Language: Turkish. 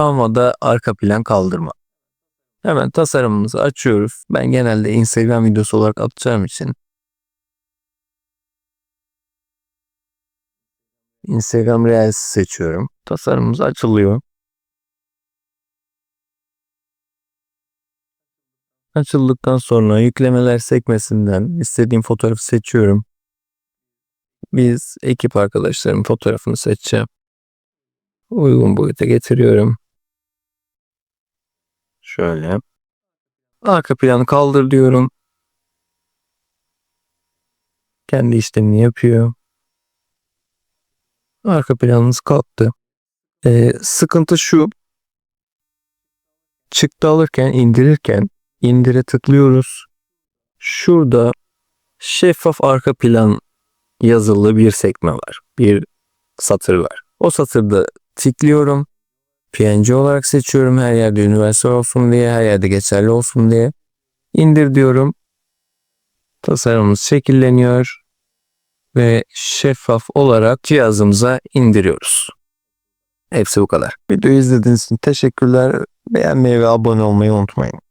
Canva'da arka plan kaldırma. Hemen tasarımımızı açıyoruz. Ben genelde Instagram videosu olarak atacağım için Instagram Reels seçiyorum. Tasarımımız açılıyor. Açıldıktan sonra yüklemeler sekmesinden istediğim fotoğrafı seçiyorum. Biz ekip arkadaşlarım fotoğrafını seçeceğim. Uygun boyuta getiriyorum. Şöyle. Arka planı kaldır diyorum. Kendi işlemini yapıyor. Arka planımız kalktı. Ee, sıkıntı şu. Çıktı alırken, indirirken indire tıklıyoruz. Şurada şeffaf arka plan yazılı bir sekme var. Bir satır var. O satırda tıklıyorum. PNG olarak seçiyorum. Her yerde üniversite olsun diye, her yerde geçerli olsun diye. İndir diyorum. Tasarımımız şekilleniyor ve şeffaf olarak cihazımıza indiriyoruz. Hepsi bu kadar. Videoyu izlediğiniz için teşekkürler. Beğenmeyi ve abone olmayı unutmayın.